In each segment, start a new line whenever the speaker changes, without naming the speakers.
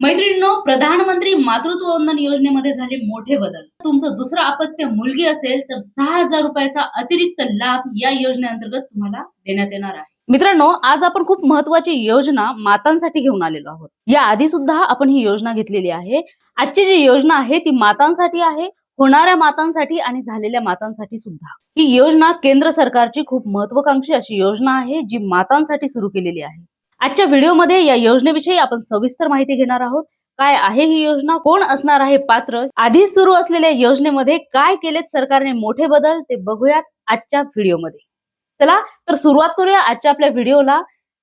मैत्रिणींनो प्रधानमंत्री मातृत्व वंदन योजनेमध्ये झाले मोठे बदल. तुमचं दुसरं अपत्य मुलगी असेल तर सहा हजार रुपयाचा अतिरिक्त लाभ या योजनेअंतर्गत तुम्हाला देण्यात येणार आहे. मित्रांनो आज आपण खूप महत्वाची योजना मातांसाठी घेऊन आलेलो आहोत. या आधी सुद्धा आपण ही योजना घेतलेली आहे. आजची जी योजना आहे ती मातांसाठी आहे होणाऱ्या मातांसाठी आणि झालेल्या मातांसाठी सुद्धा. ही योजना केंद्र सरकारची खूप महत्वाकांक्षी अशी योजना आहे जी मातांसाठी सुरू केलेली आहे. आजच्या व्हिडिओमध्ये या योजनेविषयी आपण सविस्तर माहिती घेणार आहोत. काय आहे ही योजना? कोण असणार आहे पात्र? आधी सुरू असलेल्या योजनेमध्ये काय केलेत सरकारने मोठे बदल ते बघूयात आजच्या व्हिडिओमध्ये. चला तर सुरुवात करूया आजच्या आपल्या व्हिडिओला.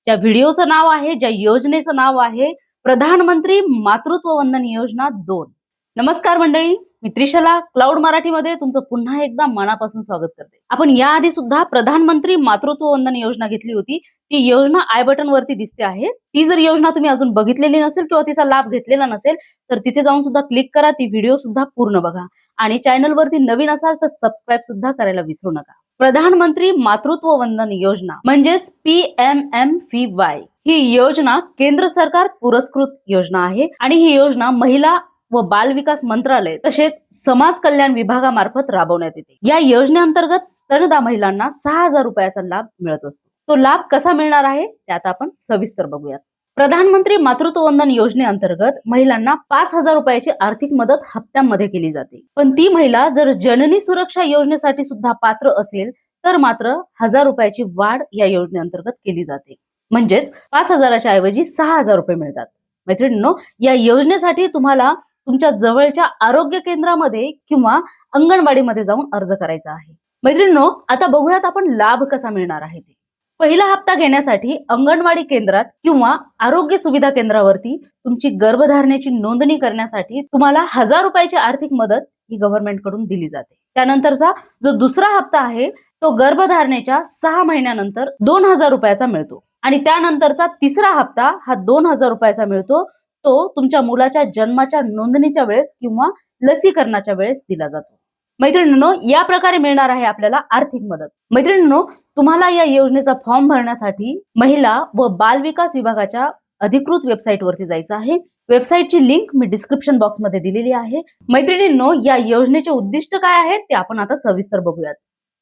ज्या व्हिडिओचं नाव आहे ज्या योजनेचं नाव आहे प्रधानमंत्री मातृत्व वंदन योजना दोन. नमस्कार मंडळी. मी त्रिशला क्लाउड मराठीमध्ये तुमचं पुन्हा एकदा मनापासून स्वागत करते. आपण याआधी सुद्धा प्रधानमंत्री मातृत्व वंदन योजना घेतली होती. ती योजना आय बटन वरती दिसते आहे. ती जर योजना तुम्ही अजून बघितलेली नसेल किंवा तिचा लाभ घेतलेला नसेल तर तिथे जाऊन सुद्धा क्लिक करा. ती व्हिडिओ सुद्धा पूर्ण बघा. आणि चॅनल वरती नवीन असाल तर सबस्क्राईब सुद्धा करायला विसरू नका. प्रधानमंत्री मातृत्व वंदन योजना म्हणजेच P M M V Y ही योजना केंद्र सरकार पुरस्कृत योजना आहे. आणि ही योजना महिला व बालविकास मंत्रालय तसेच समाज कल्याण विभागामार्फत राबवण्यात येते. या योजनेअंतर्गत स्तनदा महिलांना सहा हजार रुपयाचा लाभ मिळत असतो. तो लाभ कसा मिळणार आहे? त्यात आपण सविस्तर बघूयात. प्रधानमंत्री मातृत्व वंदन योजनेअंतर्गत महिलांना पाच हजार रुपयाची आर्थिक मदत हप्त्यांमध्ये केली जाते. पण ती महिला जर जननी सुरक्षा योजनेसाठी सुद्धा पात्र असेल तर मात्र हजार रुपयाची वाढ या योजनेअंतर्गत केली जाते. म्हणजेच पाच हजाराच्या ऐवजी सहा हजार रुपये मिळतात. मैत्रिणींनो या योजनेसाठी तुम्हाला तुमच्या जवळच्या आरोग्य केंद्रामध्ये किंवा अंगणवाडीमध्ये जाऊन अर्ज करायचा आहे. मैत्रिणींनो आता बघूयात आपण लाभ कसा मिळणार आहे ते. पहिला हप्ता घेण्यासाठी अंगणवाडी केंद्रात किंवा आरोग्य सुविधा केंद्रावरती तुमची गर्भधारणेची नोंदणी करण्यासाठी तुम्हाला हजार रुपयाची आर्थिक मदत ही गव्हर्नमेंटकडून दिली जाते. त्यानंतरचा जो दुसरा हप्ता आहे तो गर्भधारणेच्या सहा महिन्यानंतर दोन हजार रुपयाचा मिळतो. आणि त्यानंतरचा तिसरा हप्ता हा दोन हजार रुपयाचा मिळतो. तो तुमच्या मुलाच्या जन्माच्या नोंदणीच्या वेळेस किंवा लसीकरणाच्या वेळेस दिला जातो. मैत्रिणींनो या प्रकारे मिळणार आहे आपल्याला आर्थिक मदत. मैत्रिणींनो तुम्हाला या योजनेचा फॉर्म भरण्यासाठी महिला व बाल विकास विभागाच्या अधिकृत वेबसाईट वरती जायचं आहे. वेबसाईटची लिंक मी डिस्क्रिप्शन बॉक्समध्ये दिलेली आहे. मैत्रिणींनो या योजनेचे उद्दिष्ट काय आहेत ते आपण आता सविस्तर बघूयात.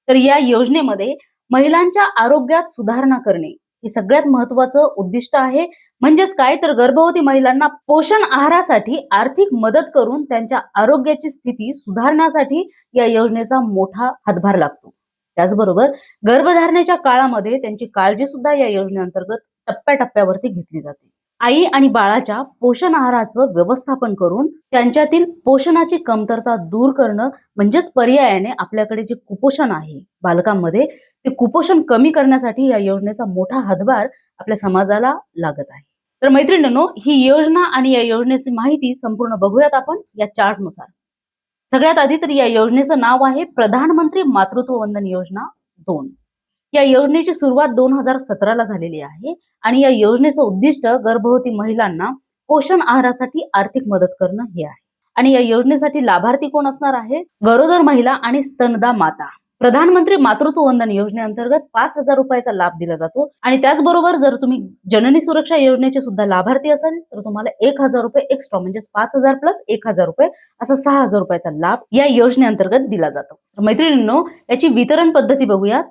तर या योजनेमध्ये महिलांच्या आरोग्यात सुधारणा करणे हे सगळ्यात महत्वाचं उद्दिष्ट आहे. म्हणजेच काय तर गर्भवती महिलांना पोषण आहारासाठी आर्थिक मदत करून त्यांच्या आरोग्याची स्थिती सुधारण्यासाठी या योजनेचा मोठा हातभार लागतो. त्याचबरोबर गर्भधारणेच्या काळामध्ये त्यांची काळजी सुद्धा या योजनेअंतर्गत टप्प्याटप्प्यावरती घेतली जाते. आई आणि बाळाच्या पोषण आहाराचं व्यवस्थापन करून त्यांच्यातील पोषणाची कमतरता दूर करणं म्हणजेच पर्यायाने आपल्याकडे जे कुपोषण आहे बालकांमध्ये ते कुपोषण कमी करण्यासाठी या योजनेचा मोठा हातभार आपल्या समाजाला लागत आहे. तर मैत्रिणींनो ही योजना आणि या योजनेची माहिती संपूर्ण बघूयात आपण या चार्टनुसार. सगळ्यात आधी तर या योजनेचं नाव आहे प्रधानमंत्री मातृत्व वंदन योजना दोन. या योजनेची सुरुवात दोन हजार सतराला झालेली आहे आणि या योजनेचं उद्दिष्ट गर्भवती महिलांना पोषण आहारासाठी आर्थिक मदत करणं हे आहे. आणि या योजनेसाठी लाभार्थी कोण असणार आहे? गरोदर महिला आणि स्तनदा माता. प्रधानमंत्री मातृत्व वंदन योजनेअंतर्गत पाच हजार रुपयाचा लाभ दिला जातो आणि त्याचबरोबर जर तुम्ही जननी सुरक्षा योजनेचे सुद्धा लाभार्थी असाल तर तुम्हाला एक हजार रुपये एक्स्ट्रा म्हणजे पाच हजार प्लस एक हजार रुपये असा सहा हजार रुपयाचा लाभ या योजनेअंतर्गत दिला जातो. मैत्रिणींनो याची वितरण पद्धती बघूयात.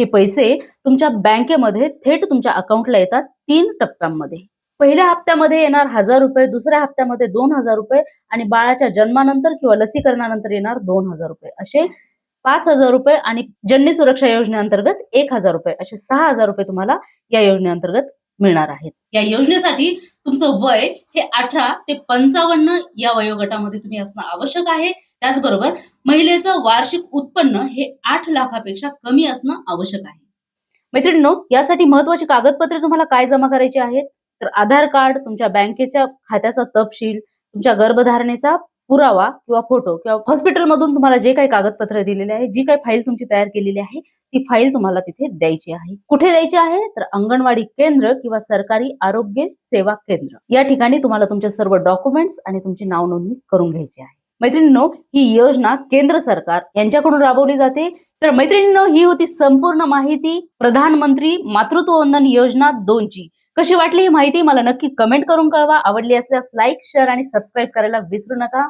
हे पैसे तुमच्या बँकेमध्ये थेट तुमच्या अकाउंटला येतात तीन टप्प्यांमध्ये. पहिल्या हप्त्यामध्ये येणार हजार रुपये दुसऱ्या हप्त्यामध्ये दोन हजार रुपये आणि बाळाच्या जन्मानंतर किंवा लसीकरणानंतर येणार दोन हजार रुपये. असे पाच हजार रुपये आणि जननी सुरक्षा योजनेअंतर्गत एक हजार रुपये. असे सहा हजार रुपये तुम्हाला या योजनेअंतर्गत मिळणार आहेत. या योजनेसाठी तुमचं वय हे अठरा ते पंचावन्न या वयोगटामध्ये तुम्ही असणं आवश्यक आहे. त्याचबरोबर महिलेचं वार्षिक उत्पन्न हे आठ लाखापेक्षा कमी असणं आवश्यक आहे. मैत्रिणींनो यासाठी महत्वाची कागदपत्रे तुम्हाला काय जमा करायची आहेत? तर आधार कार्ड तुमच्या बँकेच्या खात्याचा तपशील तुमच्या गर्भधारणेचा पुरावा किंवा फोटो किंवा हॉस्पिटलमधून तुम्हाला जे काही कागदपत्र दिलेले आहे जी काही फाईल तुमची तयार केलेली आहे ती फाईल तुम्हाला तिथे द्यायची आहे. कुठे द्यायची आहे? तर अंगणवाडी केंद्र किंवा सरकारी आरोग्य सेवा केंद्र. या ठिकाणी तुम्हाला तुमचे सर्व डॉक्युमेंट्स आणि तुमची नाव नोंदणी करून घ्यायची आहे. मैत्रिणींनो ही योजना केंद्र सरकार यांच्याकडून राबवली जाते. तर मैत्रिणींनो ही होती संपूर्ण माहिती. प्रधानमंत्री मातृत्व वंदन योजना दोनची. कशी वाटली ही माहिती मला नक्की कमेंट करून कळवा. आवडली असल्यास लाईक शेअर आणि सबस्क्राईब करायला विसरू नका.